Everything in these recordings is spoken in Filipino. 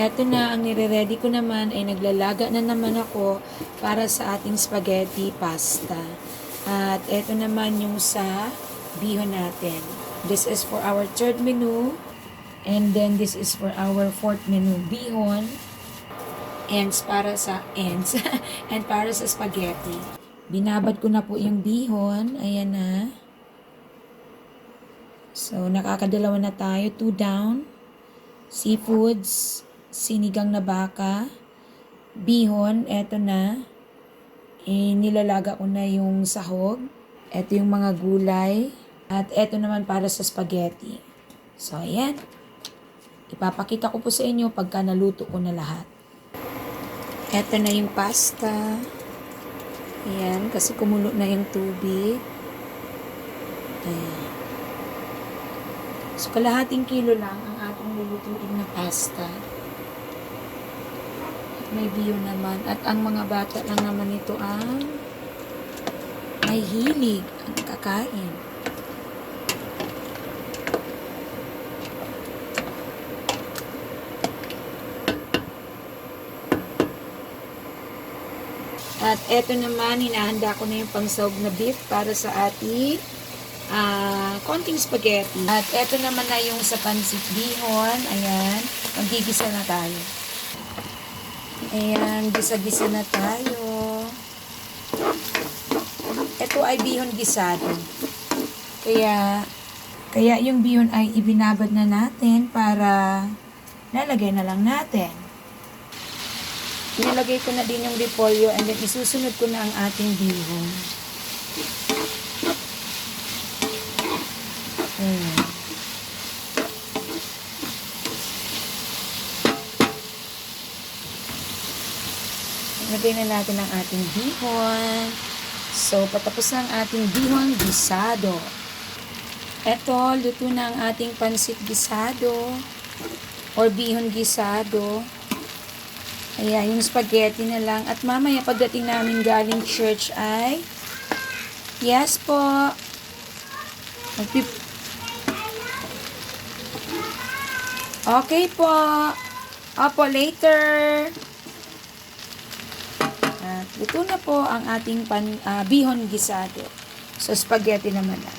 Eto na, ang nire-ready ko naman ay naglalaga na naman ako para sa ating spaghetti pasta. At eto naman yung sa bihon natin. This is for our third menu. And then this is for our fourth menu, bihon. Ends para sa ends. and para sa spaghetti. Binabad ko na po yung bihon. Ayan na. So, nakakadalawa na tayo. Two down. Seafoods. Sinigang na baka. Bihon. Eto na. Eh, nilalaga ko na yung sahog. Eto yung mga gulay. At eto naman para sa spaghetti. So, ayan. Ipapakita ko po sa inyo pagka naluto ko na lahat. Eto na yung pasta. Ayan, kasi kumulo na yung tubig. Ayan. So, kalahating kilo lang ang ating lulutuin na pasta. May biyo naman. At ang mga bata lang naman ito ang may hilig ang kakain. At eto naman, hinahanda ko na yung pangsawag na beef para sa ating ah, konting spaghetti. At eto naman na yung sa pancit bihon. Ayan, magigisa na tayo. Ayan, gisa-gisa na tayo. Ito ay bihon gisado. Kaya, kaya yung bihon ay ibinabad na natin para lalagay na lang natin. Nilagay ko na din yung repolyo and then isusunod ko na ang ating bihon. Ayan. Lagay na natin ang ating bihon. So, patapos na ang ating bihon gisado. Eto, luto na ang ating pansit gisado or bihon gisado. Ayan, yung spaghetti na lang. At mamaya pagdating namin galing church ay Yes po. Magpip Okay po. Opo, later. Luto na po ang ating pan, ah, bihon gisado. So, spaghetti naman na.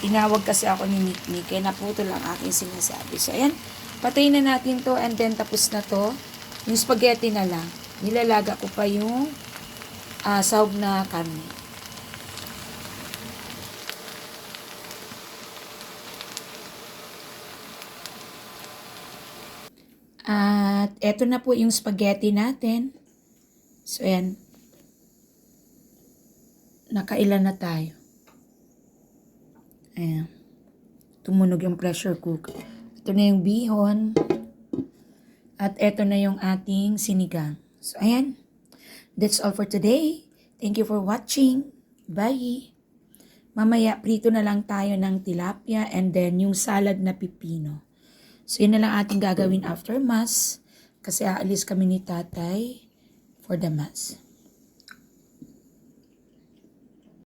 Tinawag kasi ako ni Nick Nick, kaya naputo lang aking sinasabi. So, ayan. Patayin na natin to and then tapos na to. Yung spaghetti na lang. Nilalaga ko pa yung ah, sahog na karne. At eto na po yung spaghetti natin. So, ayan. Nakailan na tayo. Ayan. Tumunog yung pressure cooker. Ito na yung bihon. At eto na yung ating sinigang. So, ayan. That's all for today. Thank you for watching. Bye! Mamaya, prito na lang tayo ng tilapia and then yung salad na pipino. So, yun na lang ating gagawin after mass. Kasi aalis kami ni tatay for the mass.